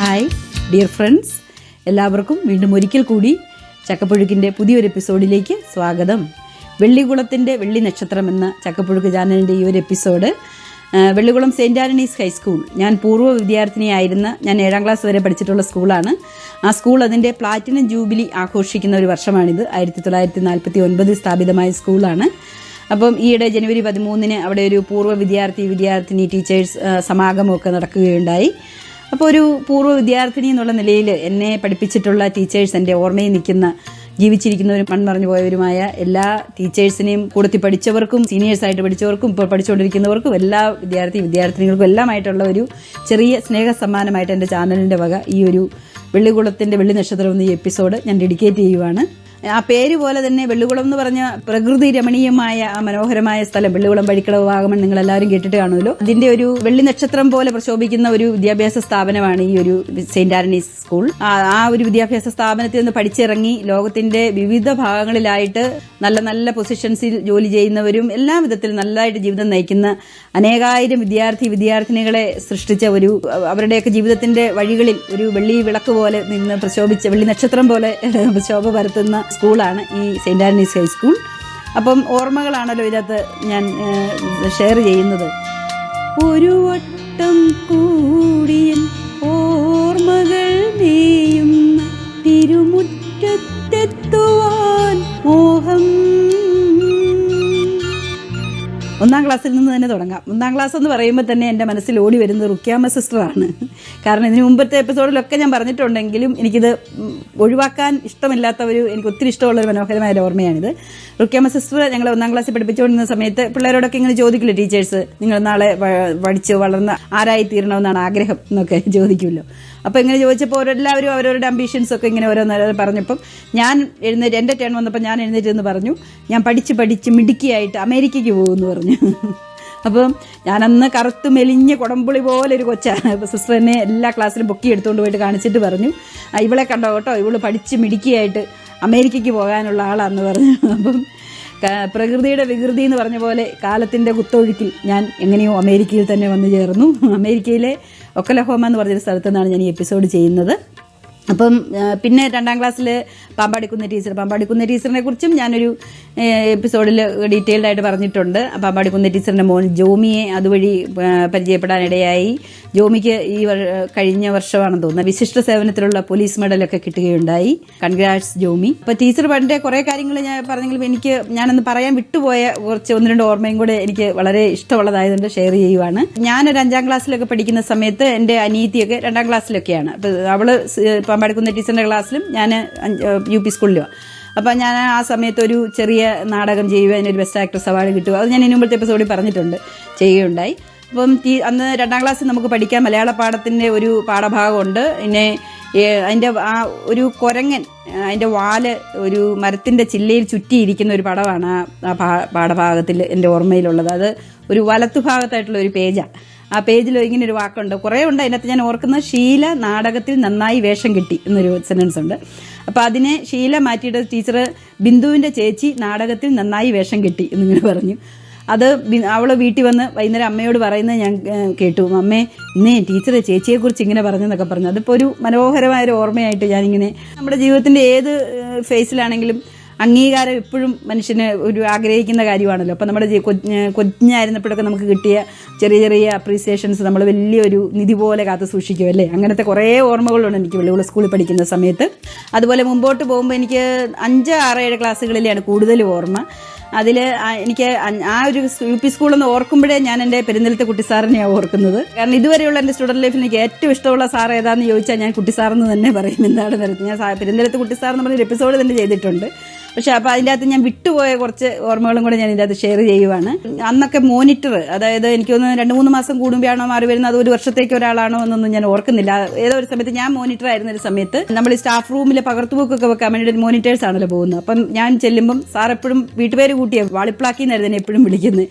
Hi dear friends എല്ലാവർക്കും വീണ്ടും ഒരിക്കൽ കൂടി ചക്കപ്പുഴുക്കിന്റെ പുതിയൊരു എപ്പിസോഡിലേക്ക് സ്വാഗതം. വെള്ളിക്കുളത്തിന്റെ വെള്ളി നക്ഷത്രം എന്ന ചക്കപ്പുഴുക്ക് ചാനലിന്റെ ഈ ഒരു episode Vellikulam saint Antony's high school. ഞാൻ പൂർവ വിദ്യാർത്ഥിനിയായിരുന്ന ഞാൻ ഏഴാം ക്ലാസ് വരെ പഠിച്ചിട്ടുള്ള സ്കൂളാണ്. ആ സ്കൂൾ അതിന്റെ പ്ലാറ്റിനം ജൂബിലി ആഘോഷിക്കുന്ന ഒരു വർഷമാണിത്. ആയിരത്തി തൊള്ളായിരത്തി നാൽപ്പത്തി ഒൻപതിൽ സ്ഥാപിതമായ സ്കൂളാണ്. അപ്പം ഈയിടെ ജനുവരി പതിമൂന്നിന് അവിടെ ഒരു പൂർവ വിദ്യാർത്ഥി വിദ്യാർത്ഥിനി ടീച്ചേഴ്സ് സമാഗമമൊക്കെ നടക്കുകയുണ്ടായി. അപ്പോൾ ഒരു പൂർവ വിദ്യാർത്ഥിനി എന്നുള്ള നിലയിൽ എന്നെ പഠിപ്പിച്ചിട്ടുള്ള ടീച്ചേഴ്സ് എന്റെ ഓർമ്മയിൽ നിൽക്കുന്ന ജീവിച്ചിരിക്കുന്നവരും മൺമറഞ്ഞു പോയവരുമായ എല്ലാ ടീച്ചേഴ്സിനെയും കൂടത്തി പഠിച്ചവർക്കും സീനിയേഴ്സായിട്ട് പഠിച്ചവർക്കും ഇപ്പോൾ പഠിച്ചുകൊണ്ടിരിക്കുന്നവർക്കും എല്ലാ വിദ്യാർത്ഥി വിദ്യാർത്ഥിനികൾക്കും എല്ലാമായിട്ടുള്ള ഒരു ചെറിയ സ്നേഹ സമ്മാനമായിട്ട് എന്റെ ചാനലിന്റെ വക ഈ ഒരു വെള്ളിക്കുളത്തിന്റെ വെള്ളി നക്ഷത്രം എന്ന ഈ എപ്പിസോഡ് ഞാൻ ഡെഡിക്കേറ്റ് ചെയ്യുവാണ്. ആ പേര് പോലെ തന്നെ വെള്ളുകുളം എന്ന് പറഞ്ഞ പ്രകൃതി രമണീയമായ മനോഹരമായ സ്ഥലം വെള്ളുകുളം വഴിക്കടവ് വാഗമൺ നിങ്ങൾ എല്ലാവരും കേട്ടിട്ട് കാണുമല്ലോ. അതിന്റെ ഒരു വെള്ളി നക്ഷത്രം പോലെ പ്രശോഭിക്കുന്ന ഒരു വിദ്യാഭ്യാസ സ്ഥാപനമാണ് ഈ ഒരു സെന്റ് ആരണീസ് സ്കൂൾ. ആ ഒരു വിദ്യാഭ്യാസ സ്ഥാപനത്തിൽ നിന്ന് പഠിച്ചിറങ്ങി ലോകത്തിന്റെ വിവിധ ഭാഗങ്ങളിലായിട്ട് നല്ല നല്ല പൊസിഷൻസിൽ ജോലി ചെയ്യുന്നവരും എല്ലാ വിധത്തിലും നല്ലതായിട്ട് ജീവിതം നയിക്കുന്ന അനേകായിരം വിദ്യാർത്ഥി വിദ്യാർത്ഥിനികളെ സൃഷ്ടിച്ച ഒരു അവരുടെയൊക്കെ ജീവിതത്തിന്റെ വഴികളിൽ ഒരു വെള്ളി വിളക്ക് പോലെ നിന്ന് പ്രശോഭിച്ച വെള്ളി നക്ഷത്രം പോലെ ശോഭ പരത്തുന്ന സ്കൂളാണ് ഈ സെന്റ് ആൻഡീസ് ഹൈസ്കൂൾ. അപ്പം ഓർമ്മകളാണല്ലോ ഇതിനകത്ത് ഞാൻ ഷെയർ ചെയ്യുന്നത്. ഒരു വട്ടം കൂടിയൻ ഓർമ്മകൾ മേയുന്ന തിരുമുറ്റത്തെത്തുവാൻ ഒന്നാം ക്ലാസ്സിൽ നിന്ന് തന്നെ തുടങ്ങാം. ഒന്നാം ക്ലാസ് എന്ന് പറയുമ്പോൾ തന്നെ എന്റെ മനസ്സിൽ ഓടി വരുന്നത് റുക്കിയാമ്മ സിസ്റ്ററാണ് കാരണം ഇതിന് മുമ്പത്തെ എപ്പിസോഡിലൊക്കെ ഞാൻ പറഞ്ഞിട്ടുണ്ടെങ്കിലും എനിക്കിത് ഒഴിവാക്കാൻ ഇഷ്ടമില്ലാത്ത ഒരു എനിക്ക് ഒത്തിരി ഇഷ്ടമുള്ള ഒരു മനോഹരമായ ഓർമ്മയാണിത്. റുക്കിയാമ്മ സിസ്റ്റർ ഞങ്ങൾ ഒന്നാം ക്ലാസ്സിൽ പഠിപ്പിച്ചുകൊണ്ടിരുന്ന സമയത്ത് പിള്ളേരോടൊക്കെ ഇങ്ങനെ ചോദിക്കില്ല ടീച്ചേഴ്സ് നിങ്ങൾ നാളെ പഠിച്ച് വളർന്ന ആരായി തീരണമെന്നാണ് ആഗ്രഹം എന്നൊക്കെ ചോദിക്കുമല്ലോ. അപ്പോൾ ഇങ്ങനെ ചോദിച്ചപ്പോൾ എല്ലാവരും അവരവരുടെ അംബീഷൻസ് ഒക്കെ ഇങ്ങനെ ഓരോന്ന് പറഞ്ഞപ്പം ഞാൻ എഴുന്നേറ്റ് എന്റെ ടേൺ വന്നപ്പോൾ ഞാൻ എഴുന്നേറ്റ് എന്ന് പറഞ്ഞു ഞാൻ പഠിച്ച് പഠിച്ച് മിടുക്കിയായിട്ട് അമേരിക്കയ്ക്ക് പോകുമെന്ന് പറഞ്ഞു. അപ്പം ഞാനന്ന് കറുത്ത് മെലിഞ്ഞ കുടംപുളി പോലെ ഒരു കൊച്ചാണ് അപ്പോൾ സിസ്റ്റർ എന്നെ എല്ലാ ക്ലാസ്സിലും പൊക്കി എടുത്തുകൊണ്ട് പോയിട്ട് കാണിച്ചിട്ട് പറഞ്ഞു ഇവളെ കണ്ടോ കേട്ടോ? ഇവൾ പഠിച്ച് മിടുക്കിയായിട്ട് അമേരിക്കയ്ക്ക് പോകാനുള്ള ആളാണെന്ന് പറഞ്ഞു. അപ്പം പ്രകൃതിയുടെ വികൃതി എന്ന് പറഞ്ഞ പോലെ കാലത്തിന്റെ കുത്തൊഴുക്കിൽ ഞാൻ എങ്ങനെയോ അമേരിക്കയിൽ തന്നെ വന്നു ചേർന്നു. അമേരിക്കയിലെ ഒക്കലഹോമ എന്ന് പറഞ്ഞൊരു സ്ഥലത്തു നിന്നാണ് ഞാൻ ഈ എപ്പിസോഡ് ചെയ്യുന്നത്. അപ്പം പിന്നെ രണ്ടാം ക്ലാസ്സിൽ പാമ്പാടിക്കുന്ന ടീച്ചർ. പാമ്പാടിക്കുന്ന ടീച്ചറിനെ കുറിച്ചും ഞാനൊരു എപ്പിസോഡിൽ ഡീറ്റെയിൽഡ് ആയിട്ട് പറഞ്ഞിട്ടുണ്ട്. പാമ്പാടിക്കുന്ന ടീച്ചറിന്റെ മോൻ ജോമിയെ അതുവഴി പരിചയപ്പെടാനിടയായി. ജോമിക്ക് ഈ കഴിഞ്ഞ വർഷമാണെന്ന് തോന്നുന്നത് വിശിഷ്ട സേവനത്തിലുള്ള പോലീസ് മെഡലൊക്കെ കിട്ടുകയുണ്ടായി. കൺഗ്രാറ്റ്സ് ജോമി. അപ്പോൾ ടീച്ചർ പണ്ടേ കുറേ കാര്യങ്ങൾ ഞാൻ പറഞ്ഞെങ്കിലും എനിക്ക് ഞാനൊന്ന് പറയാൻ വിട്ടുപോയ കുറച്ച് ഒന്ന് രണ്ട് ഓർമ്മയും കൂടെ എനിക്ക് വളരെ ഇഷ്ടമുള്ളതായതുകൊണ്ട് ഷെയർ ചെയ്യുവാണ്. ഞാനൊരു അഞ്ചാം ക്ലാസ്സിലൊക്കെ പഠിക്കുന്ന സമയത്ത് എന്റെ അനീതിയൊക്കെ രണ്ടാം ക്ലാസ്സിലൊക്കെയാണ്. അപ്പോൾ അവൾ സ് പാമ്പാടിക്കുന്ന ടീച്ചറിന്റെ ക്ലാസ്സിലും ഞാൻ യു പി സ്കൂളിലും അപ്പം ഞാൻ ആ സമയത്ത് ഒരു ചെറിയ നാടകം ചെയ്യുക അതിനൊരു ബെസ്റ്റ് ആക്ട്രസ് അവാർഡ് കിട്ടുക. അത് ഞാൻ ഇനി മുമ്പത്തെ എപ്പിസോഡിൽ പറഞ്ഞിട്ടുണ്ട്. ചെയ്യുകയുണ്ടായി. അപ്പം ടീ അന്ന് രണ്ടാം ക്ലാസ്സിൽ നമുക്ക് പഠിക്കാൻ മലയാള പാഠത്തിന്റെ ഒരു പാഠഭാഗമുണ്ട്. പിന്നെ അതിന്റെ ആ ഒരു കുരങ്ങൻ അതിന്റെ വാൽ ഒരു മരത്തിന്റെ ചില്ലയിൽ ചുറ്റിയിരിക്കുന്ന ഒരു പടമാണ് ആ പാഠഭാഗത്തിൽ എന്റെ ഓർമ്മയിലുള്ളത്. അത് ഒരു വലത്തു ഭാഗത്തായിട്ടുള്ള ഒരു പേജാണ് ആ പേജിൽ ഇങ്ങനെ ഒരു വാക്കുണ്ട്. കുറേ ഉണ്ട് അതിനകത്ത് ഞാൻ ഓർക്കുന്ന ശീല നാടകത്തിൽ നന്നായി വേഷം കിട്ടി എന്നൊരു സെന്റൻസ് ഉണ്ട്. അപ്പോൾ അതിനെ ശീല മാറ്റിയിട്ട് ടീച്ചർ ബിന്ദുവിന്റെ ചേച്ചി നാടകത്തിൽ നന്നായി വേഷം കിട്ടി എന്നിങ്ങനെ പറഞ്ഞു. അത് അവൾ വീട്ടിൽ വന്ന് വൈകുന്നേരം അമ്മയോട് പറയുന്നത് ഞാൻ കേട്ടു. അമ്മേ ഇന്നേ ടീച്ചർ ചേച്ചിയെക്കുറിച്ച് ഇങ്ങനെ പറഞ്ഞെന്നൊക്കെ പറഞ്ഞു. അതിപ്പോൾ ഒരു മനോഹരമായ ഒരു ഓർമ്മയായിട്ട് ഞാനിങ്ങനെ നമ്മുടെ ജീവിതത്തിന്റെ ഏത് ഫേസിലാണെങ്കിലും അംഗീകാരം എപ്പോഴും മനുഷ്യന് ഒരു ആഗ്രഹിക്കുന്ന കാര്യമാണല്ലോ. അപ്പോൾ നമ്മുടെ കൊഞ്ഞായിരുന്നപ്പോഴൊക്കെ കുഞ്ഞ് കുഞ്ഞായിരുന്നപ്പോഴൊക്കെ നമുക്ക് കിട്ടിയ ചെറിയ ചെറിയ അപ്രീസിയേഷൻസ് നമ്മൾ വലിയൊരു നിധി പോലെ കാത്തു സൂക്ഷിക്കും അല്ലേ? അങ്ങനത്തെ കുറേ ഓർമ്മകളുണ്ട് എനിക്ക് വെള്ളിവിള സ്കൂളിൽ പഠിക്കുന്ന സമയത്ത്. അതുപോലെ മുമ്പോട്ട് പോകുമ്പോൾ എനിക്ക് അഞ്ച് ആറ് ഏഴ് ക്ലാസ്സുകളിലാണ് കൂടുതൽ ഓർമ്മ. അതിൽ എനിക്ക് ആ ഒരു യു പി സ്കൂളെന്ന് ഓർക്കുമ്പോഴേ ഞാൻ എന്റെ പെരുന്നലത്തെ കുട്ടിസാറിനെയാണ് ഓർക്കുന്നത്. കാരണം ഇതുവരെയുള്ള എന്റെ സ്റ്റുഡന്റ് ലൈഫിൽ എനിക്ക് ഏറ്റവും ഇഷ്ടമുള്ള സാർ ഏതാണെന്ന് ചോദിച്ചാൽ ഞാൻ കുട്ടിസാറെന്ന് തന്നെ പറയും. എന്താണ് തരത്തിൽ ഞാൻ പെരുന്നലത്തെ എന്ന് പറഞ്ഞൊരു എപ്പിസോഡ് തന്നെ ചെയ്തിട്ടുണ്ട്. പക്ഷെ അപ്പോൾ അതിന്റെ അകത്ത് ഞാൻ വിട്ടുപോയ കുറച്ച് ഓർമ്മകളും കൂടെ ഞാൻ ഇതിന്റെ അകത്ത് ഷെയർ ചെയ്യുവാണ്. അന്നൊക്കെ മോണിറ്റർ അതായത് എനിക്ക് തോന്നുന്നു രണ്ട് മൂന്ന് മാസം കൂടുമ്പോഴാണോ മാറി വരുന്നത് അത് ഒരു വർഷത്തേക്ക് ഒരാളാണോ എന്നൊന്നും ഞാൻ ഓർക്കുന്നില്ല. ഏതോ ഒരു സമയത്ത് ഞാൻ മോണിറ്റർ ആയിരുന്ന ഒരു സമയത്ത് നമ്മൾ സ്റ്റാഫ് റൂമിലെ പകർത്തുപോക്കൊക്കെ വെക്കാൻ വേണ്ടി മോണിറ്റേഴ്സ് ആണല്ലോ പോകുന്നത്. അപ്പം ഞാൻ ചെല്ലുമ്പം സാർ എപ്പോഴും വീട്ടുപേര് കൂട്ടിയ വാളിപ്ലാക്കി എന്നായിരുന്നു എന്നെ എപ്പോഴും വിളിക്കുന്നത്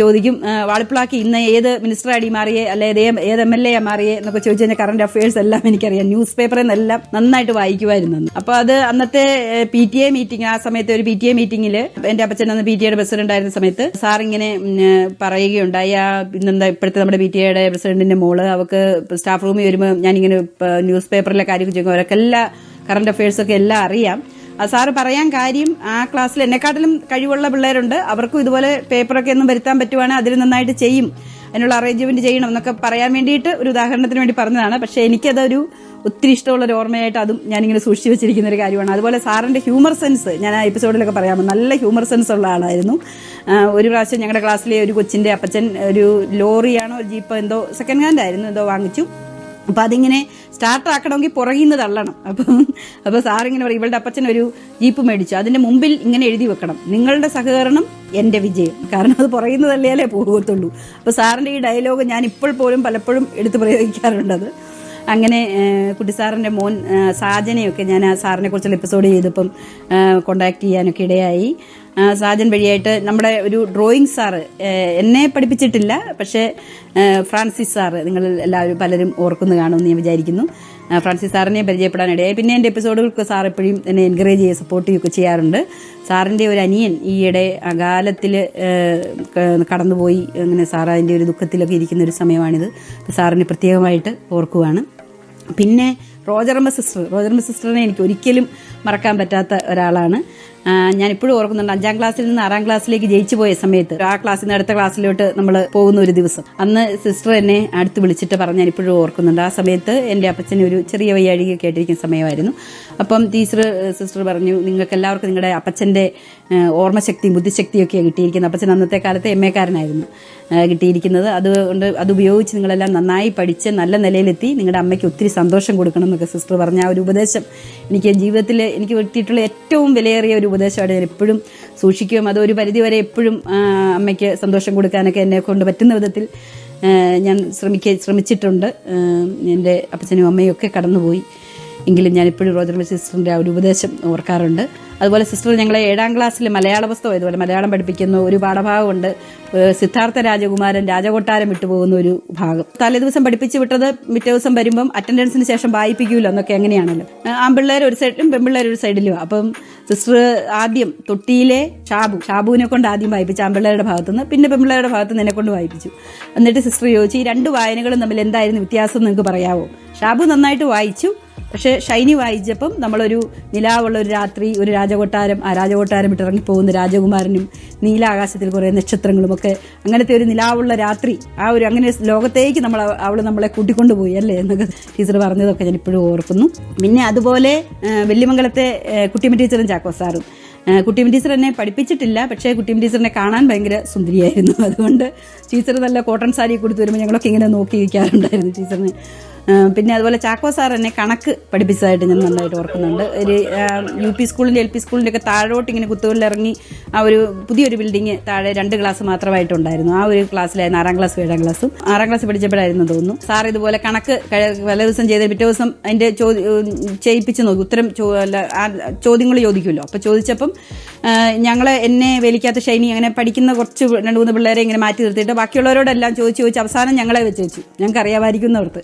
ചോദിക്കും വാളിപ്പിളാക്കി ഇന്ന് ഏത് മിനിസ്റ്റർ അടി മാറിയേ? അല്ലെ ഏത് ഏത് എം എൽ എ മാറിയേ? എന്നൊക്കെ ചോദിച്ചു കഴിഞ്ഞാൽ കറണ്ട് അഫയേഴ്സ് എല്ലാം എനിക്കറിയാം. ന്യൂസ് പേപ്പറിൽ നിന്നെല്ലാം നന്നായിട്ട് വായിക്കുമായിരുന്നു. അപ്പോൾ അത് അന്നത്തെ പി ടി എ മീറ്റിംഗ് ആ സമയത്ത് ഒരു പി ടി എ മീറ്റിംഗിൽ എന്റെ അപ്പച്ചൻ അന്ന് പി ടി എയുടെ പ്രസിഡന്റ് ആയിരുന്ന സമയത്ത് സാർ ഇങ്ങനെ പറയുകയുണ്ടായി ആ ഇന്നെന്താ ഇപ്പോഴത്തെ നമ്മുടെ പി ടി എയുടെ പ്രസിഡന്റിന്റെ മോൾ അവർക്ക് സ്റ്റാഫ് റൂമിൽ വരുമ്പോൾ ഞാനിങ്ങനെ ന്യൂസ് പേപ്പറിലെ കാര്യമൊക്കെ ചോദിക്കും അവരൊക്കെ എല്ലാ കറണ്ട് അഫയേഴ്സൊക്കെ എല്ലാം അറിയാം. സാറ് പറയാൻ കാര്യം ആ ക്ലാസ്സിൽ എന്നെക്കാട്ടിലും കഴിവുള്ള പിള്ളേരുണ്ട്. അവർക്കും ഇതുപോലെ പേപ്പറൊക്കെ ഒന്നും വരുത്താൻ പറ്റുവാണെങ്കിൽ അതിൽ നന്നായിട്ട് ചെയ്യും. അതിനുള്ള അറേഞ്ച്മെന്റ് ചെയ്യണം എന്നൊക്കെ പറയാൻ വേണ്ടിയിട്ട് ഒരു ഉദാഹരണത്തിന് വേണ്ടി പറഞ്ഞതാണ്. പക്ഷേ എനിക്കതൊരു ഒത്തിരി ഇഷ്ടമുള്ള ഒരു ഓർമ്മയായിട്ട് അതും ഞാനിങ്ങനെ സൂക്ഷിച്ചു വെച്ചിരിക്കുന്ന ഒരു കാര്യമാണ്. അതുപോലെ സാറിന്റെ ഹ്യൂമർ സെൻസ് ഞാൻ ആ എപ്പിസോഡിലൊക്കെ പറയാമോ? നല്ല ഹ്യൂമർ സെൻസ് ഉള്ള ആളായിരുന്നു. ഒരു പ്രാവശ്യം ഞങ്ങളുടെ ക്ലാസ്സിലെ ഒരു കൊച്ചിന്റെ അപ്പച്ചൻ ഒരു ലോറിയാണോ ജീപ്പ് എന്തോ സെക്കൻഡ് ഹാൻഡ് ആയിരുന്നു എന്തോ വാങ്ങിച്ചു. അപ്പൊ അതിങ്ങനെ സ്റ്റാർട്ടർ ആക്കണമെങ്കിൽ പുറകിൽ നിന്ന് തള്ളണം. അപ്പം അപ്പൊ സാറിങ്ങനെ പറയും ഇവളുടെ അപ്പച്ചൻ ഒരു ജീപ്പ് മേടിച്ചു. അതിന്റെ മുമ്പിൽ ഇങ്ങനെ എഴുതി വെക്കണം. നിങ്ങളുടെ സഹകരണം എന്റെ വിജയം. കാരണം അത് പുറകിൽ നിന്ന് തള്ളിയാലേ പോകത്തുള്ളൂ. അപ്പൊ സാറിന്റെ ഈ ഡയലോഗ് ഞാൻ ഇപ്പോൾ പോലും പലപ്പോഴും എടുത്ത് പ്രയോഗിക്കാറുണ്ടത് അങ്ങനെ കുട്ടിസാറിന്റെ മോൻ സാജനയൊക്കെ ഞാൻ ആ സാറിനെ കുറിച്ചുള്ള എപ്പിസോഡ് ചെയ്തപ്പം കോണ്ടാക്ട് ചെയ്യാനൊക്കെ ഇടയായി. സാജൻ വഴിയായിട്ട് നമ്മുടെ ഒരു ഡ്രോയിങ് സാറ് എന്നെ പഠിപ്പിച്ചിട്ടില്ല പക്ഷേ ഫ്രാൻസിസ് സാറ് നിങ്ങൾ എല്ലാവരും പലരും ഓർക്കുന്നു കാണുമെന്ന് ഞാൻ വിചാരിക്കുന്നു. ഫ്രാൻസിസ് സാറിനെ പരിചയപ്പെടാനിടയായി. പിന്നെ എന്റെ എപ്പിസോഡുകൾക്ക് സാർ എപ്പോഴും എന്നെ എൻകറേജ് ചെയ്യുക സപ്പോർട്ട് ചെയ്യുകയൊക്കെ ചെയ്യാറുണ്ട്. സാറിന്റെ ഒരു അനിയൻ ഈയിടെ അകാലത്തിൽ കടന്നുപോയി. അങ്ങനെ സാർ അതിന്റെ ഒരു ദുഃഖത്തിലൊക്കെ ഇരിക്കുന്ന ഒരു സമയമാണിത്. സാറിനെ പ്രത്യേകമായിട്ട് ഓർക്കുവാണ്. പിന്നെ റോജറമ്മ സിസ്റ്റർ റോജറമ്മ സിസ്റ്ററിനെ എനിക്ക് ഒരിക്കലും മറക്കാൻ പറ്റാത്ത ഒരാളാണ്. ഇപ്പോഴും ഓർക്കുന്നുണ്ട് അഞ്ചാം ക്ലാസ്സിൽ നിന്ന് ആറാം ക്ലാസ്സിലേക്ക് ജയിച്ചു പോയ സമയത്ത്. ആ ക്ലാസ്സിൽ നിന്ന് അടുത്ത ക്ലാസ്സിലോട്ട് നമ്മൾ പോകുന്ന ഒരു ദിവസം. അന്ന് സിസ്റ്റർ എന്നെ അടുത്ത് വിളിച്ചിട്ട് പറഞ്ഞ് ഞാൻ ഇപ്പോഴും ഓർക്കുന്നുണ്ട്. ആ സമയത്ത് എന്റെ അപ്പച്ചന് ഒരു ചെറിയ വയ്യാഴിക കേട്ടിരിക്കുന്ന സമയമായിരുന്നു. അപ്പം ടീച്ചർ സിസ്റ്റർ പറഞ്ഞു നിങ്ങൾക്ക് എല്ലാവർക്കും നിങ്ങളുടെ അപ്പച്ചന്റെ ഓർമ്മശക്തി ഓർമ്മശക്തിയും ബുദ്ധിശക്തിയും ഒക്കെയാണ് കിട്ടിയിരിക്കുന്നത് അപ്പച്ചൻ അന്നത്തെ കാലത്ത് എം എക്കാരനായിരുന്നു കിട്ടിയിരിക്കുന്നത്. അതുകൊണ്ട് അത് ഉപയോഗിച്ച് നിങ്ങളെല്ലാം നന്നായി പഠിച്ച് നല്ല നിലയിലെത്തി. നിങ്ങളുടെ അമ്മയ്ക്ക് ഒത്തിരി സന്തോഷം കൊടുക്കണം എന്നൊക്കെ സിസ്റ്റർ പറഞ്ഞ ആ ഒരു ഉപദേശം എനിക്ക് ജീവിതത്തിൽ എനിക്ക് കിട്ടിയിട്ടുള്ള ഏറ്റവും വിലയേറിയ ഒരു ഉപദേശമാണ് ഞാൻ എപ്പോഴും സൂക്ഷിക്കുകയും അതൊരു പരിധിവരെ എപ്പോഴും അമ്മയ്ക്ക് സന്തോഷം കൊടുക്കാനൊക്കെ എന്നെ കൊണ്ട് പറ്റുന്ന വിധത്തിൽ ഞാൻ ശ്രമിക്ക ശ്രമിച്ചിട്ടുണ്ട്. എന്റെ അപ്പച്ചനും അമ്മയും ഒക്കെ കടന്നുപോയി. എങ്കിലും ഞാൻ ഇപ്പോഴും റോജർ സിസ്റ്ററിന്റെ ആ ഒരു ഉപദേശം ഓർക്കാറുണ്ട്. അതുപോലെ സിസ്റ്റർ ഞങ്ങളെ ഏഴാം ക്ലാസ്സിൽ മലയാള പുസ്തകം ഇതുപോലെ മലയാളം പഠിപ്പിക്കുന്ന ഒരു പാഠഭാഗമുണ്ട്. സിദ്ധാർത്ഥ രാജകുമാരൻ രാജകൊട്ടാരം വിട്ടുപോകുന്ന ഒരു ഭാഗം. തലേ ദിവസം പഠിപ്പിച്ച് വിട്ടത് പിറ്റേ ദിവസം വരുമ്പം അറ്റൻഡൻസിന് ശേഷം വായിപ്പിക്കൂലോ എന്നൊക്കെ എങ്ങനെയാണല്ലോ. ഏഹ് ആൺപിള്ളേർ ഒരു സൈഡിലും പെൺപിള്ളേർ ഒരു സൈഡിലും. അപ്പം സിസ്റ്റർ ആദ്യം തൊട്ടിയിലെ ഷാബു ഷാബുവിനെ കൊണ്ട് ആദ്യം വായിപ്പിച്ചു ആമ്പിള്ളേരുടെ ഭാഗത്തുനിന്ന്. പിന്നെ പെമ്പിള്ളേരുടെ ഭാഗത്തുനിന്ന് എന്നെ കൊണ്ട് വായിപ്പിച്ചു. എന്നിട്ട് സിസ്റ്റർ ചോദിച്ചു ഈ രണ്ട് വായനകളും തമ്മിൽ എന്തായിരുന്നു വ്യത്യാസം എന്ന് നിങ്ങൾക്ക് പറയാമോ ഷാബു നന്നായിട്ട് വായിച്ചു. പക്ഷേ ഷൈനി വായിച്ചപ്പം നമ്മളൊരു നിലാവുള്ള ഒരു രാത്രി ഒരു രാജകൊട്ടാരം ആ രാജകൊട്ടാരം ഇട്ട് ഇറങ്ങിപ്പോകുന്ന രാജകുമാരനും നീലാകാശത്തിൽ കുറേ നക്ഷത്രങ്ങളും ഒക്കെ അങ്ങനത്തെ ഒരു നിലാവുള്ള രാത്രി ആ ഒരു അങ്ങനെ ലോകത്തേക്ക് നമ്മൾ അവൾ നമ്മളെ കൂട്ടിക്കൊണ്ടുപോയി അല്ലേ എന്നൊക്കെ ടീച്ചർ പറഞ്ഞതൊക്കെ ഞാൻ ഇപ്പോഴും ഓർക്കുന്നു. പിന്നെ അതുപോലെ വെല്ലിമംഗലത്തെ കുട്ടിയമ്മ ടീച്ചറും ചാക്കോ സാറും. കുട്ടിയും ടീച്ചർ എന്നെ പഠിപ്പിച്ചിട്ടില്ല പക്ഷേ കുട്ടിയമ്മ ടീച്ചറിനെ കാണാൻ ഭയങ്കര സുന്ദരിയായിരുന്നു. അതുകൊണ്ട് ടീച്ചർ നല്ല കോട്ടൺ സാരി കൊടുത്തു വരുമ്പോൾ ഞങ്ങളൊക്കെ ഇങ്ങനെ നോക്കി ഇരിക്കാറുണ്ടായിരുന്നു ടീച്ചറിനെ. പിന്നെ അതുപോലെ ചാക്കോ സാർ എന്നെ കണക്ക് പഠിപ്പിച്ചതായിട്ട് ഞാൻ നന്നായിട്ട് ഓർക്കുന്നുണ്ട്. ഒരു യു പി സ്കൂളിന്റെ എൽ പി സ്കൂളിന്റെ ഒക്കെ താഴോട്ട് ഇങ്ങനെ കുത്തുകളിലിറങ്ങി ആ ഒരു പുതിയൊരു ബിൽഡിങ് താഴെ രണ്ട് ക്ലാസ് മാത്രമായിട്ടുണ്ടായിരുന്നു. ആ ഒരു ക്ലാസ്സിലായിരുന്നു ആറാം ക്ലാസ് ഏഴാം ക്ലാസ്സും ആറാം ക്ലാസ് പഠിച്ചപ്പോഴായിരുന്നു തോന്നുന്നു. സാർ ഇതുപോലെ കണക്ക് പല ദിവസം ചെയ്ത് പിറ്റേ ദിവസം അതിന്റെ ചെയ്യിപ്പിച്ച് നോക്കി. ഉത്തരം ചോദ്യങ്ങൾ ചോദിക്കുമല്ലോ. അപ്പോൾ ചോദിച്ചപ്പം ഞങ്ങൾ എന്നെ വേലിക്കാത്ത ഷൈനി അങ്ങനെ പഠിക്കുന്ന കുറച്ച് രണ്ട് മൂന്ന് പിള്ളേരെ ഇങ്ങനെ മാറ്റി നിർത്തിയിട്ട് ബാക്കിയുള്ളവരോടെല്ലാം ചോദിച്ച് ചോദിച്ച് അവസാനം ഞങ്ങളെ വെച്ച് വെച്ചു. ഞങ്ങൾക്ക് അറിയാമായിരിക്കുന്നവർക്ക്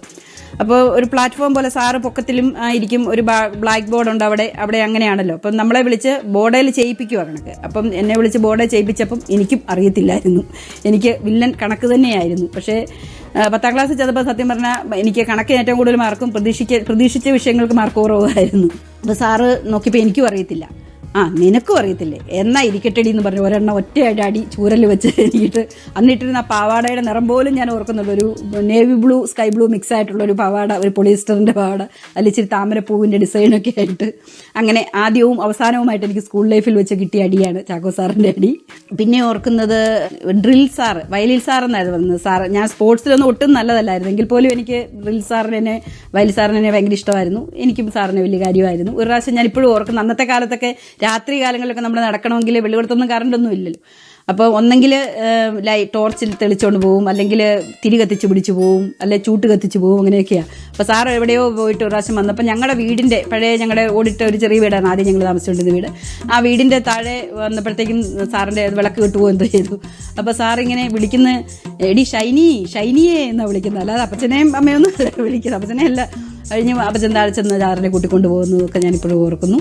അപ്പോൾ ഒരു പ്ലാറ്റ്ഫോം പോലെ സാറ് പൊക്കത്തിലും ആയിരിക്കും ഒരു ബ്ലാക്ക് ബോർഡ് ഉണ്ട് അവിടെ അവിടെ അങ്ങനെയാണല്ലോ. അപ്പം നമ്മളെ വിളിച്ച് ബോർഡേൽ ചെയ്യിപ്പിക്കുക കണക്ക്. അപ്പം എന്നെ വിളിച്ച് ബോർഡേ ചെയ്യിപ്പിച്ചപ്പം എനിക്കും അറിയത്തില്ലായിരുന്നു. എനിക്ക് വില്ലൻ കണക്ക് തന്നെയായിരുന്നു. പക്ഷേ പത്താം ക്ലാസ് ചെന്നപ്പോൾ സത്യം പറഞ്ഞാൽ എനിക്ക് കണക്കിന് ഏറ്റവും കൂടുതൽ മാർക്കും പ്രതീക്ഷിക്ക പ്രതീക്ഷിച്ച വിഷയങ്ങൾക്ക് മാർക്ക് കുറവായിരുന്നു അപ്പോൾ സാറ് നോക്കിയപ്പോൾ എനിക്കും അറിയത്തില്ല. ആ നിനക്കും അറിയത്തില്ലേ? എന്നാ ഇരിക്കട്ടെടി എന്ന് പറഞ്ഞു. ഒരെണ്ണം ഒറ്റയായിട്ട് അടി ചൂരൽ വെച്ച് എനിക്കിട്ട് അന്നിട്ടിരുന്ന പാവാടയുടെ നിറം പോലും ഞാൻ ഓർക്കുന്നുണ്ട്. ഒരു navy blue sky blue mix ആയിട്ടുള്ള ഒരു പാവാട ഒരു പൊളിസ്റ്ററിന്റെ പാവാട അതിൽ ഇച്ചിരി താമരപ്പൂവിന്റെ ഡിസൈനൊക്കെ ആയിട്ട്. അങ്ങനെ ആദ്യവും അവസാനവുമായിട്ട് എനിക്ക് സ്കൂൾ ലൈഫിൽ വെച്ച് കിട്ടിയ അടിയാണ് ചാക്കോ സാറിന്റെ അടി. പിന്നെ ഓർക്കുന്നത് ഡ്രിൽ സാർ വയലിൽ സാർ എന്നായിരുന്നു പറഞ്ഞത് സാർ ഞാൻ സ്പോർട്സിലൊന്നും ഒട്ടും നല്ലതല്ലായിരുന്നു. എങ്കിൽ പോലും എനിക്ക് ഡ്രിൽ സാറിനെ വയലിൽ സാറിനെ ഭയങ്കര ഇഷ്ടമായിരുന്നു. എനിക്കും സാറിനെ വലിയ കാര്യമായിരുന്നു. ഒരു പ്രാവശ്യം ഞാൻ ഇപ്പോഴും ഓർക്കുന്നു. അന്നത്തെ കാലത്തൊക്കെ രാത്രി കാലങ്ങളിലൊക്കെ നമ്മൾ നടക്കണമെങ്കിൽ വെള്ളിക്കുളത്തൊന്നും കറണ്ടൊന്നും ഇല്ലല്ലോ. അപ്പോൾ ഒന്നെങ്കിൽ ലൈ ടോർച്ചിൽ തെളിച്ചുകൊണ്ട് പോവും അല്ലെങ്കിൽ തിരി കത്തിച്ച് പിടിച്ചു പോവും അല്ലെങ്കിൽ ചൂട്ട് കത്തിച്ച് പോവും അങ്ങനെയൊക്കെയാണ് അപ്പോൾ സാർ എവിടെയോ പോയിട്ട് ഒരു പ്രാവശ്യം വന്നപ്പോൾ ഞങ്ങളുടെ വീടിന്റെ പഴയ ഞങ്ങളുടെ ഓടിട്ട ഒരു ചെറിയ വീടാണ് ആദ്യം ഞങ്ങൾ താമസിച്ചുകൊണ്ടിരുന്ന വീട്. ആ വീടിന്റെ താഴെ വന്നപ്പോഴത്തേക്കും സാറിന്റെ വിളക്ക് കിട്ടുമോ എന്തോ ചെയ്തു. അപ്പോൾ സാറിങ്ങനെ വിളിക്കുന്ന എടി ഷൈനി ഷൈനിയെ എന്നാണ് വിളിക്കുന്നത് അല്ലാതെ അപ്പച്ചനെയും അമ്മയൊന്നും വിളിക്കുന്നത്. അപ്പച്ചനെ അല്ല കഴിഞ്ഞ് അപ്പച്ചൻ താഴെ ചെന്ന് ചാറിനെ കൂട്ടിക്കൊണ്ട് പോകുന്നതൊക്കെ ഞാനിപ്പോഴും ഓർക്കുന്നു.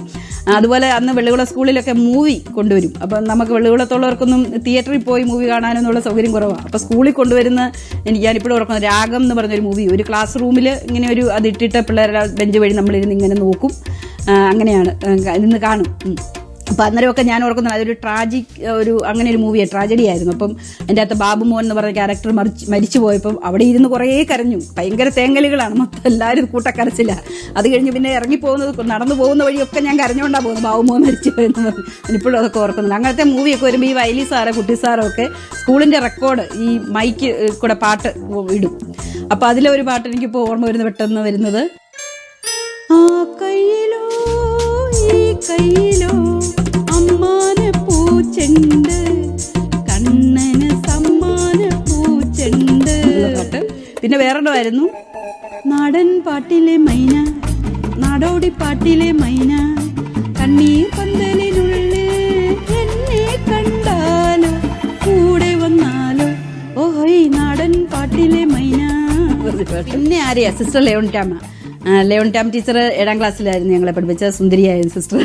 അതുപോലെ അന്ന് വെള്ളുകുള സ്കൂളിലൊക്കെ മൂവി കൊണ്ടുവരും. അപ്പം നമുക്ക് വെള്ളികുളത്തുള്ളവർക്കൊന്നും തിയേറ്ററിൽ പോയി മൂവി കാണാനൊന്നുള്ള സൗകര്യം കുറവാണ് അപ്പോൾ സ്കൂളിൽ കൊണ്ടുവരുന്ന എനിക്ക് ഞാനിപ്പോഴും ഓർക്കുന്നു. രാഗം എന്ന് പറഞ്ഞൊരു മൂവി ഒരു ക്ലാസ് റൂമിൽ ഇങ്ങനെ ഒരു അതിട്ടിട്ട് പിള്ളേരുടെ ബെഞ്ച് വഴി നമ്മളിരുന്ന് ഇങ്ങനെ നോക്കും. അങ്ങനെയാണ്. ഇന്ന് കാണും. അപ്പം അന്നേരമൊക്കെ ഞാൻ ഓർക്കുന്നത് അതൊരു ട്രാജിക് ഒരു അങ്ങനെ ഒരു മൂവിയാണ് ട്രാജഡി ആയിരുന്നു. അപ്പം എന്റെ അകത്ത് ബാബു മോൻ എന്ന് പറഞ്ഞ ക്യാരക്ടർ മരിച്ചു മരിച്ചു പോയപ്പം അവിടെ ഇരുന്ന് കുറേ കരഞ്ഞു. ഭയങ്കര തേങ്ങലുകളാണ് മൊത്തം എല്ലാവരും കൂട്ടക്കരച്ചില്ല അത് കഴിഞ്ഞ് പിന്നെ ഇറങ്ങി പോകുന്നത് നടന്നു പോകുന്ന വഴിയൊക്കെ ഞാൻ കരഞ്ഞുകൊണ്ടാണ് പോകുന്നത്. ബാബു മോൻ മരിച്ചു പോയെന്ന് പറഞ്ഞു. ഇപ്പോഴും അതൊക്കെ ഓർക്കുന്നുണ്ട്. അങ്ങനത്തെ മൂവിയൊക്കെ വരുമ്പോൾ ഈ വയലി സാറ് കുട്ടി സാറൊക്കെ സ്കൂളിന്റെ റെക്കോർഡ് ഈ മൈക്ക് കൂടെ പാട്ട് ഇടും. അപ്പോൾ അതിലെ ഒരു പാട്ട് എനിക്കിപ്പോൾ ഓർമ്മ വരുന്നത് പെട്ടെന്ന് വരുന്നത്. ആ കയ്യിലോ ഈ അമ്മാന പൂച്ചെണ്ട്. കണ്ണന് സമ്മാന പൂച്ചെണ്ട്. പാട്ട്. പിന്നെ വേറെണ്ടായിരുന്നു നാടൻ പാട്ടിലെ മൈന നാടോടി പാട്ടിലെ മൈന കണ്ണീർ പന്തലിനുള്ളിൽ എന്നെ കണ്ടാലോ? കൂടെ വന്നാലോ? ഓഹോയ് നാടൻ പാട്ടിലെ മൈന. പിന്നെ ആരെയാ? സിസ്റ്റർ ലെയോൺറ്റാമ്മ ടാമ ലെയോൺ ടാം ടീച്ചർ ഏഴാം ക്ലാസ്സിലായിരുന്നു ഞങ്ങളെ പഠിപ്പിച്ച സുന്ദരിയായിരുന്നു സിസ്റ്റർ.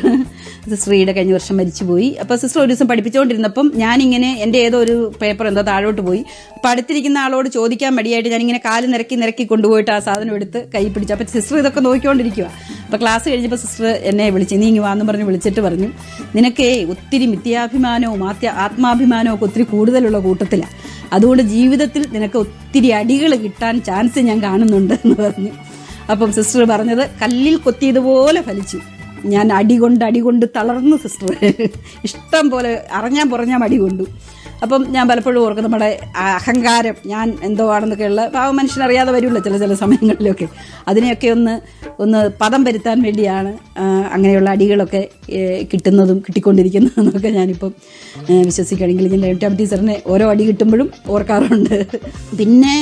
സിസ്റ്റർ കഴിഞ്ഞ വർഷം മരിച്ചുപോയി. അപ്പോൾ സിസ്റ്റർ ഒരു ദിവസം പഠിപ്പിച്ചുകൊണ്ടിരുന്നപ്പം ഞാനിങ്ങനെ എന്റെ ഏതോ ഒരു പേപ്പർ എന്തോ താഴോട്ട് പോയി. അപ്പോൾ അടുത്തിരിക്കുന്ന ആളോട് ചോദിക്കാൻ മടിയായിട്ട് ഞാനിങ്ങനെ കാൽ നിരക്കി നിരക്കി കൊണ്ടുപോയിട്ട് ആ സാധനം എടുത്ത് കൈ പിടിച്ചു. അപ്പോൾ സിസ്റ്റർ ഇതൊക്കെ നോക്കിക്കൊണ്ടിരിക്കുക അപ്പോൾ ക്ലാസ് കഴിഞ്ഞപ്പോൾ സിസ്റ്റർ എന്നെ വിളിച്ച് നീ ഇങ്ങ് വാന്ന് പറഞ്ഞ് വിളിച്ചിട്ട് പറഞ്ഞു നിനക്കേ ഒത്തിരി മിഥ്യാഭിമാനവും ആത്യ ആത്മാഭിമാനവും ഒക്കെ ഒത്തിരി കൂടുതലുള്ള കൂട്ടത്തിലാണ് അതുകൊണ്ട് ജീവിതത്തിൽ നിനക്ക് ഒത്തിരി അടികൾ കിട്ടാൻ ചാൻസ് ഞാൻ കാണുന്നുണ്ട് എന്ന് പറഞ്ഞു. അപ്പം സിസ്റ്റർ പറഞ്ഞത് കല്ലിൽ കൊത്തിയതുപോലെ ഫലിച്ചു. ഞാൻ അടി കൊണ്ട് അടി കൊണ്ട് തളർന്നു സിസ്റ്റർ ഇഷ്ടം പോലെ അറിഞ്ഞാൻ പുറഞ്ഞാൽ അടി കൊണ്ടു. അപ്പം ഞാൻ പലപ്പോഴും ഓർക്കും നമ്മുടെ അഹങ്കാരം ഞാൻ എന്തോ ആണെന്നൊക്കെയുള്ള പാവ മനുഷ്യനറിയാതെ വരുമല്ലോ ചില ചില സമയങ്ങളിലൊക്കെ. അതിനെയൊക്കെ ഒന്ന് ഒന്ന് പദം വരുത്താൻ വേണ്ടിയാണ് അങ്ങനെയുള്ള അടികളൊക്കെ കിട്ടുന്നതും കിട്ടിക്കൊണ്ടിരിക്കുന്നതെന്നൊക്കെ ഞാനിപ്പം വിശ്വസിക്കുകയാണെങ്കിൽ ഞാൻ ലേട്ടാം ടീച്ചറിനെ ഓരോ അടി കിട്ടുമ്പോഴും ഓർക്കാറുണ്ട്. പിന്നെ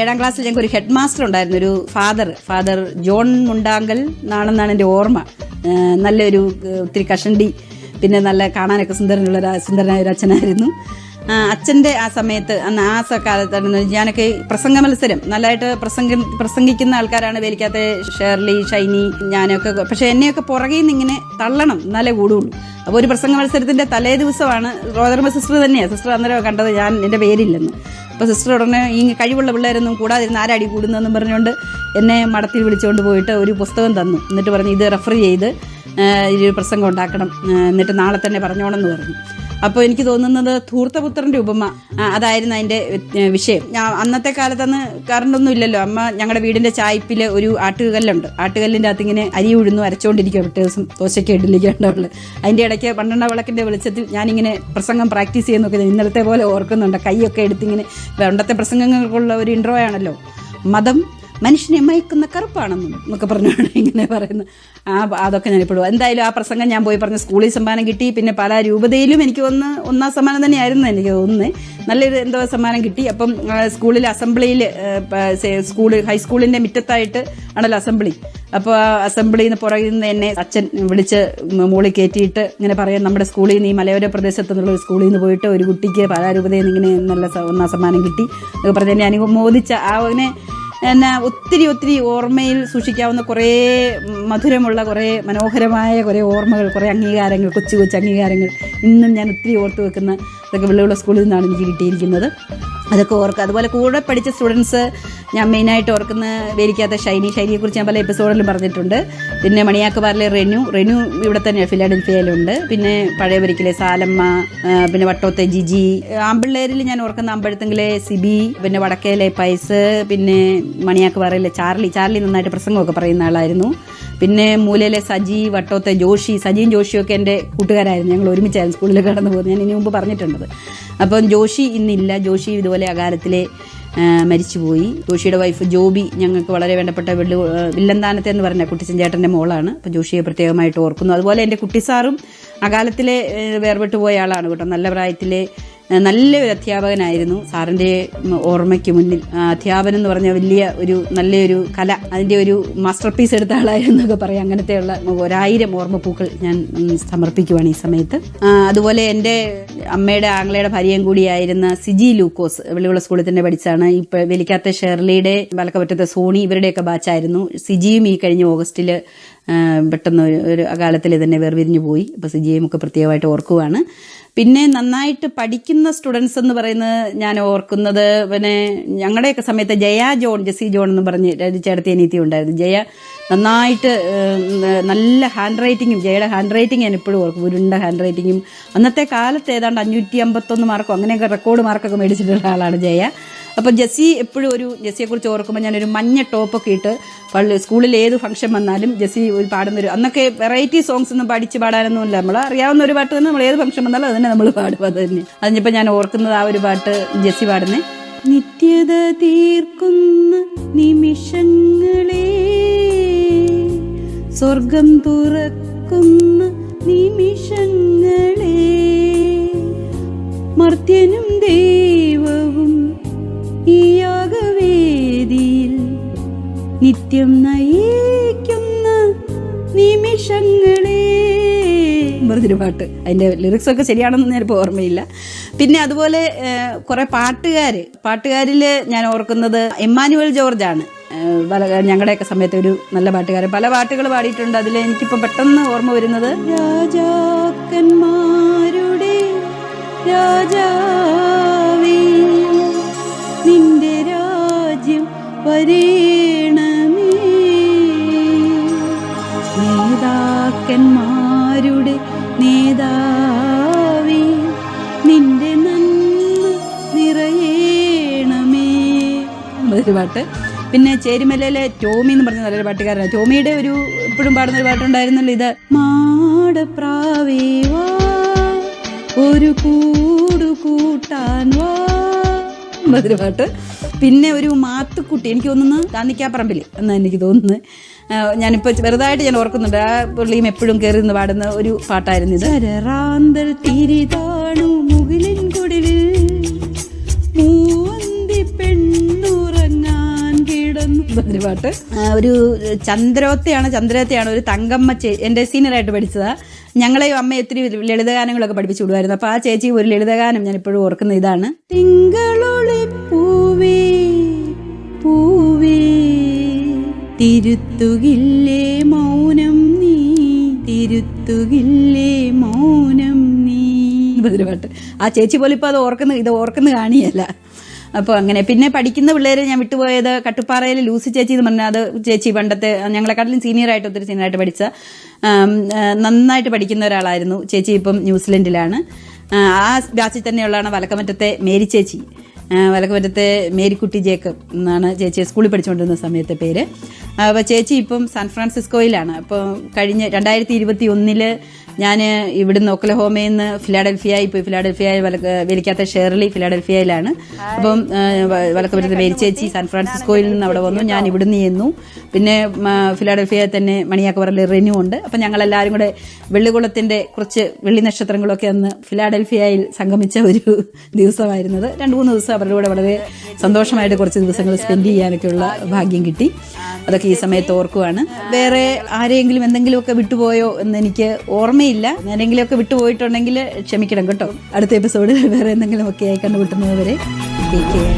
ഏഴാം ക്ലാസ്സിൽ ഞങ്ങൾക്ക് ഒരു ഹെഡ് മാസ്റ്റർ ഉണ്ടായിരുന്നു ഒരു ഫാദർ ഫാദർ ജോൺ മുണ്ടാങ്കൽ എന്നാണെന്നാണ് എന്റെ ഓർമ്മ. നല്ലൊരു ഒത്തിരി കഷണ്ടി പിന്നെ നല്ല കാണാനൊക്കെ സുന്ദരനുള്ള സുന്ദരനായ ഒരു അച്ഛനായിരുന്നു. അച്ഛന്റെ ആ സമയത്ത് അന്ന് ആ കാലത്തായിരുന്നു ഞാനൊക്കെ പ്രസംഗ മത്സരം നല്ലതായിട്ട് പ്രസംഗ പ്രസംഗിക്കുന്ന ആൾക്കാരാണ് വേലിക്കാത്ത ഷേർലി ഷൈനി ഞാനൊക്കെ പക്ഷെ എന്നെയൊക്കെ പുറകിൽ നിന്ന് ഇങ്ങനെ തള്ളണം എന്നാലേ കൂടുള്ളൂ. അപ്പോൾ ഒരു പ്രസംഗ മത്സരത്തിന്റെ തലേ ദിവസമാണ് റോദർമ സിസ്റ്റർ തന്നെയാണ് സിസ്റ്റർ അന്നേരം കണ്ടത് ഞാൻ എന്റെ പേരില്ലെന്ന്. അപ്പോൾ സിസ്റ്റർ ഉടനെ ഈ കഴിവുള്ള പിള്ളേരൊന്നും കൂടാതിരുന്ന് ആരടി കൂടുന്നതെന്നും പറഞ്ഞുകൊണ്ട് എന്നെ മടത്തിൽ വിളിച്ചുകൊണ്ട് പോയിട്ട് ഒരു പുസ്തകം തന്നു. എന്നിട്ട് പറഞ്ഞു ഇത് റെഫർ ചെയ്ത് ഒരു പ്രസംഗം ഉണ്ടാക്കണം എന്നിട്ട് നാളെ തന്നെ പറഞ്ഞോണമെന്ന് പറഞ്ഞു. അപ്പോൾ എനിക്ക് തോന്നുന്നത് ധൂർത്തപുത്രന്റെ ഉപമ അതായിരുന്നു അതിന്റെ വിഷയം. അന്നത്തെ കാലത്തൊന്ന് കറണ്ടൊന്നും ഇല്ലല്ലോ. അമ്മ ഞങ്ങളുടെ വീടിന്റെ ചായ്പിൽ ഒരു ആട്ടുകല്ലുണ്ട്. ആട്ടുകല്ലിന്റെ അകത്ത് ഇങ്ങനെ അരി ഉഴുന്നു അരച്ചുകൊണ്ടിരിക്കുക പിറ്റേ ദിവസം ദോശയ്ക്ക് ഇഡലിക്കേണ്ടവൾ അതിന്റെ ഇടയ്ക്ക് പണ്ടെണ്ണ വിളക്കിന്റെ വെളിച്ചത്തിൽ ഞാനിങ്ങനെ പ്രസംഗം പ്രാക്ടീസ് ചെയ്യുന്നൊക്കെ ഇന്നലത്തെ പോലെ ഓർക്കുന്നുണ്ട്. കൈയൊക്കെ എടുത്തിങ്ങനെ പണ്ടത്തെ പ്രസംഗങ്ങൾക്കുള്ള ഒരു ഇൻട്രോ ആണല്ലോ. മതം മനുഷ്യനെ മയക്കുന്ന കറുപ്പാണെന്നും എന്നൊക്കെ പറഞ്ഞാണ് ഇങ്ങനെ പറയുന്നത് ആ അതൊക്കെ ഞാൻ ഇപ്പോഴും എന്തായാലും ആ പ്രസംഗം ഞാൻ പോയി പറഞ്ഞ സ്കൂളിൽ സമ്മാനം കിട്ടി. പിന്നെ പല രൂപതയിലും എനിക്ക് ഒന്ന് ഒന്നാം സമ്മാനം തന്നെയായിരുന്നു എനിക്ക് ഒന്ന് നല്ലൊരു എന്തോ സമ്മാനം കിട്ടി. അപ്പം സ്കൂളിൽ അസംബ്ലിയിൽ സ്കൂൾ ഹൈസ്കൂളിന്റെ മുറ്റത്തായിട്ട് ആണല്ലോ അസംബ്ലി. അപ്പോൾ അസംബ്ലിയിൽ നിന്ന് പുറകിൽ നിന്ന് എന്നെ അച്ഛൻ വിളിച്ച് മുകളിൽ കയറ്റിയിട്ട് ഇങ്ങനെ പറയാം നമ്മുടെ സ്കൂളിൽ നിന്ന് ഈ മലയോര പ്രദേശത്തു നിന്നുള്ള സ്കൂളിൽ നിന്ന് പോയിട്ട് ഒരു കുട്ടിക്ക് പാലാരൂപതയിൽ നിന്ന് ഇങ്ങനെ നല്ല ഒന്നാം സമ്മാനം കിട്ടി. എന്നൊക്കെ പറഞ്ഞ് എന്നെ അനുമോദിച്ച ആ അങ്ങനെ എന്നാ ഒത്തിരി ഒത്തിരി ഓർമ്മയിൽ സൂക്ഷിക്കാവുന്ന കുറേ മധുരമുള്ള കുറേ മനോഹരമായ കുറേ ഓർമ്മകൾ കുറേ അംഗീകാരങ്ങൾ കൊച്ചു കൊച്ചു അംഗീകാരങ്ങൾ ഇന്നും ഞാൻ ഒത്തിരി ഓർത്ത് വെക്കുന്ന അതൊക്കെ വെള്ളിയുള്ള സ്കൂളിൽ നിന്നാണ് എനിക്ക് കിട്ടിയിരിക്കുന്നത്. അതൊക്കെ ഓർക്കുക അതുപോലെ കൂടെ പഠിച്ച സ്റ്റുഡൻസ് ഞാൻ മെയിനായിട്ട് ഓർക്കുന്ന വേലിക്കാത്ത ഷൈനി. ഷൈനിയെക്കുറിച്ച് ഞാൻ പല എപ്പിസോഡിലും പറഞ്ഞിട്ടുണ്ട്. പിന്നെ മണിയാക്കുപാറിലെ റെനു. റെനു ഇവിടെ തന്നെ ഫിലാഡൽഫിയയിലുണ്ട്. പിന്നെ പഴയപുരിക്കിലെ സാലമ്മ പിന്നെ വട്ടോത്തെ ജിജി. ആമ്പിള്ളേരിൽ ഞാൻ ഓർക്കുന്ന അമ്പഴത്തെങ്കിലെ സിബി പിന്നെ വടക്കേലെ പൈസ് പിന്നെ മണിയാക്കുപാറയിലെ ചാർലി ചാർലി നന്നായിട്ട് പ്രസംഗമൊക്കെ പറയുന്ന ആളായിരുന്നു. പിന്നെ മൂലയിലെ സജി വട്ടോത്തെ ജോഷി സജിയും ജോഷിയും ഒക്കെ എന്റെ കൂട്ടുകാരായിരുന്നു. ഞങ്ങൾ ഒരുമിച്ചായിരുന്നു സ്കൂളിൽ കടന്നു പോകുന്നത്. ഞാൻ ഇനി മുമ്പ് പറഞ്ഞിട്ടുണ്ടത്. അപ്പം ജോഷി ഇന്നില്ല. ജോഷി ഇതുപോലെ അകാലത്തിലെ മരിച്ചുപോയി. ജോഷിയുടെ വൈഫ് ജോബി ഞങ്ങൾക്ക് വളരെ വേണ്ടപ്പെട്ട വെള്ളി വില്ലന്താനത്തെ എന്ന് പറഞ്ഞ കുട്ടിച്ചൻ ചേട്ടന്റെ മോളാണ്. അപ്പോൾ ജോഷിയെ പ്രത്യേകമായിട്ട് ഓർക്കുന്നു. അതുപോലെ എന്റെ കുട്ടിസാറും അകാലത്തിലെ വേർപെട്ടു പോയ ആളാണ് കേട്ടോ. നല്ല പ്രായത്തിലെ നല്ലൊരു അധ്യാപകനായിരുന്നു. സാറിന്റെ ഓർമ്മയ്ക്ക് മുന്നിൽ. അധ്യാപനം എന്ന് പറഞ്ഞ വലിയ ഒരു നല്ലൊരു കല. അതിന്റെ ഒരു മാസ്റ്റർ പീസ് എടുത്ത ആളായിരുന്നു എന്നൊക്കെ പറയാം. അങ്ങനത്തെയുള്ള ഒരായിരം ഓർമ്മപ്പൂക്കൾ ഞാൻ സമർപ്പിക്കുവാണ് ഈ സമയത്ത്. അതുപോലെ എന്റെ അമ്മയുടെ ആംഗ്ലയുടെ ഭാര്യയും കൂടിയായിരുന്ന സിജി ലൂക്കോസ് വെള്ളിവിള സ്കൂളിൽ തന്നെ പഠിച്ചാണ്. ഇപ്പൊ വെലിക്കാത്ത ഷെർലിയുടെ വലക്കപ്പറ്റത്തെ സോണി ഇവരുടെയൊക്കെ ബാച്ചായിരുന്നു. സിജിയും ഈ കഴിഞ്ഞ ഓഗസ്റ്റിൽ പെട്ടെന്ന് ഒരു- അകാലത്തിൽ തന്നെ വേർപിരിഞ്ഞു പോയി. അപ്പോൾ സിജിയും ഒക്കെ പ്രത്യേകമായിട്ട് ഓർക്കുവാണ്. പിന്നെ നന്നായിട്ട് പഠിക്കുന്ന സ്റ്റുഡൻസ് എന്ന് പറയുന്നത് ഞാൻ ഓർക്കുന്നത് പിന്നെ ഞങ്ങളുടെയൊക്കെ സമയത്ത് ജയ ജോൺ ജെസി ജോൺ എന്ന് പറഞ്ഞ് ചേർത്തി അനീതി ഉണ്ടായിരുന്നു. ജയ നന്നായിട്ട് നല്ല ഹാൻഡ് റൈറ്റിങ്ങും ജയയുടെ ഹാൻഡ് റൈറ്റിംഗ് ഞാൻ എപ്പോഴും ഓർക്കും. ഉരുണ്ട ഹാൻഡ് റൈറ്റിങ്ങും അന്നത്തെ കാലത്ത് ഏതാണ്ട് അഞ്ഞൂറ്റി അമ്പത്തൊന്ന് മാർക്കോ അങ്ങനെയൊക്കെ റെക്കോർഡ് മാർക്കൊക്കെ മേടിച്ചിട്ടുള്ള ആളാണ് ജയ. അപ്പോൾ ജെസ്സി എപ്പോഴും ഒരു ജെസ്സിയെക്കുറിച്ച് ഓർക്കുമ്പോൾ ഞാനൊരു മഞ്ഞ ടോപ്പൊക്കെ ഇട്ട് പള്ളി സ്കൂളിൽ ഏത് ഫംഗ്ഷൻ വന്നാലും ജെസ്സി ഒരു പാടുന്നൊരു അന്നൊക്കെ വെറൈറ്റി സോങ്സ് ഒന്നും പഠിച്ച് പാടാനൊന്നും ഇല്ല നമ്മൾ അറിയാവുന്ന ഒരു പാട്ട് തന്നെ നമ്മൾ ഏത് ഫംഗ്ഷൻ വന്നാലും അത് തന്നെ നമ്മൾ പാടും അത് തന്നെ. അതിനിപ്പോൾ ഞാൻ ഓർക്കുന്നത് ആ ഒരു പാട്ട് ജെസ്സി പാടുന്നേ. നിത്യത തീർക്കുന്ന നിമിഷങ്ങളെ സ്വർഗം തുറക്കുന്ന നിമിഷങ്ങളെ മർത്യനും ദൈവവും ഈ യോഗവേദിയിൽ നിത്യം നയിക്കുന്ന നിമിഷങ്ങളെ. വെറുതെ പാട്ട്. അതിന്റെ ലിറിക്സ് ഒക്കെ ശരിയാണെന്ന് ഞാനിപ്പോൾ ഓർമ്മയില്ല. പിന്നെ അതുപോലെ കുറേ പാട്ടുകാർ പാട്ടുകാരിൽ ഞാൻ ഓർക്കുന്നത് എമ്മാനുവൽ ജോർജാണ്. ആണ് പല ഞങ്ങളുടെയൊക്കെ സമയത്ത് ഒരു നല്ല പാട്ടുകാരൻ. പല പാട്ടുകൾ പാടിയിട്ടുണ്ട്. അതിൽ എനിക്കിപ്പോൾ പെട്ടെന്ന് ഓർമ്മ വരുന്നത് രാജാക്കന്മാരുടെ രാജാവേ. രാജ്യം വരേണമേ നേതാക്കന്മാരുടെ നേതാവേ നിന്റെ നന്മ നിറയേണമേ. ഒരു പാട്ട്. പിന്നെ ചേരിമലയിലെ ടോമി എന്ന് പറഞ്ഞ നല്ലൊരു പാട്ടുകാരനാണ്. ടോമിയുടെ ഒരു ഇപ്പോഴും പാടുന്ന ഒരു പാട്ടുണ്ടായിരുന്നല്ലോ ഇത്. മാടപ്രാവേ വാ ഒരു കൂടു കൂട്ടാൻ വാ. മധുരപാട്ട് പാട്ട്. പിന്നെ ഒരു മാത്തുക്കുട്ടി എനിക്ക് തോന്നുന്നു താന്നിക്കാപ്പറമ്പിൽ എന്നാണ് എനിക്ക് തോന്നുന്നു. ഞാനിപ്പോൾ വെറുതായിട്ട് ഞാൻ ഓർക്കുന്നുണ്ട്. ആ പുള്ളിയും എപ്പോഴും കയറി നിന്ന് പാടുന്ന ഒരു പാട്ടായിരുന്നു ഇത്. തിരി തിരിതാണു മുകിലിൻ കുടിലിൽ എന്നൊരു പാട്ട്? ഒരു ചന്ദ്രോത്തയാണ് ചന്ദ്രത്തെയാണ് ഒരു തങ്കമ്മ ചേ എന്റെ സീനിയറായിട്ട് പഠിച്ചതാ. ഞങ്ങളെ അമ്മ ഒത്തിരി ലളിതഗാനങ്ങളൊക്കെ പഠിപ്പിച്ചു വിടുമായിരുന്നു. അപ്പോൾ ആ ചേച്ചി ഒരു ലളിതഗാനം ഞാൻ ഇപ്പോഴും ഓർക്കുന്ന ഇതാണ്. തിങ്കളൊളി പൂവേ പൂവേ തിരുത്തുകില്ലേ മൗനം നീ തിരുത്തുകില്ലേ മൗനം നീ. എന്നൊരു പാട്ട് ആ ചേച്ചി പോലും ഇപ്പോൾ അത് ഓർക്കുന്ന ഇത് ഓർക്കുന്ന കാണിയല്ല. അപ്പോൾ അങ്ങനെ. പിന്നെ പഠിക്കുന്ന പിള്ളേരെ ഞാൻ വിട്ടുപോയത് കട്ടുപ്പാറയിൽ ലൂസി ചേച്ചി എന്ന് പറഞ്ഞാൽ അത് ചേച്ചി പണ്ടത്തെ ഞങ്ങളെക്കാട്ടിലും സീനിയറായിട്ട് ഒത്തിരി സീനിയറായിട്ട് പഠിച്ച നന്നായിട്ട് പഠിക്കുന്ന ഒരാളായിരുന്നു ചേച്ചി ഇപ്പം ന്യൂസിലൻഡിലാണ്. ആ, ബാച്ചിൽ തന്നെയുള്ളതാണ് വലക്കമറ്റത്തെ മേരി ചേച്ചി. വലക്കമറ്റത്തെ മേരിക്കുട്ടി ജേക്കബ് എന്നാണ് ചേച്ചി സ്കൂളിൽ പഠിച്ചുകൊണ്ടിരുന്ന സമയത്തെ പേര്. അപ്പോൾ ചേച്ചി ഇപ്പം സാൻ ഫ്രാൻസിസ്കോയിലാണ്. അപ്പോൾ കഴിഞ്ഞ രണ്ടായിരത്തി ഇരുപത്തി ഒന്നിൽ ഞാൻ ഇവിടുന്ന് ഒക്കലഹോമയിൽ നിന്ന് ഫിലാഡൽഫിയ പോയി ഫിലാഡൽഫിയ വലക്ക വെലിക്കാത്ത ഷെർലി ഫിലാഡൽഫിയയിലാണ്. അപ്പം വലക്കപുരത്ത് മേരിച്ചേച്ചി സാൻ ഫ്രാൻസിസ്കോയിൽ നിന്ന് അവിടെ വന്നു. ഞാൻ ഇവിടുന്ന് ചെന്നു. പിന്നെ ഫിലാഡൽഫിയ ഫിലാഡൽഫിയയിൽ തന്നെ മണിയാക്കവറിൽ റെന്യൂ ഉണ്ട്. അപ്പം ഞങ്ങളെല്ലാവരും കൂടെ വെള്ളികുളത്തിന്റെ കുറച്ച് വെള്ളി നക്ഷത്രങ്ങളൊക്കെ അന്ന് ഫിലാഡൽഫിയയിൽ സംഗമിച്ച ഒരു ദിവസമായിരുന്നത്. രണ്ട് മൂന്ന് ദിവസം അവരുടെ കൂടെ വളരെ സന്തോഷമായിട്ട് കുറച്ച് ദിവസങ്ങൾ സ്പെൻഡ് ചെയ്യാനൊക്കെയുള്ള ഭാഗ്യം കിട്ടി. അതൊക്കെ ഈ സമയത്ത് ഓർക്കുവാണ്. വേറെ ആരെങ്കിലും എന്തെങ്കിലുമൊക്കെ വിട്ടുപോയോ എന്ന് എനിക്ക് ഓർമ്മയില്ല. ആരെങ്കിലുമൊക്കെ വിട്ടുപോയിട്ടുണ്ടെങ്കിൽ ക്ഷമിക്കണം കേട്ടോ. അടുത്ത എപ്പിസോഡിൽ വേറെ എന്തെങ്കിലുമൊക്കെ ആയി കണ്ടുമുട്ടുന്നവരെ വരെ ടേക്ക് കെയർ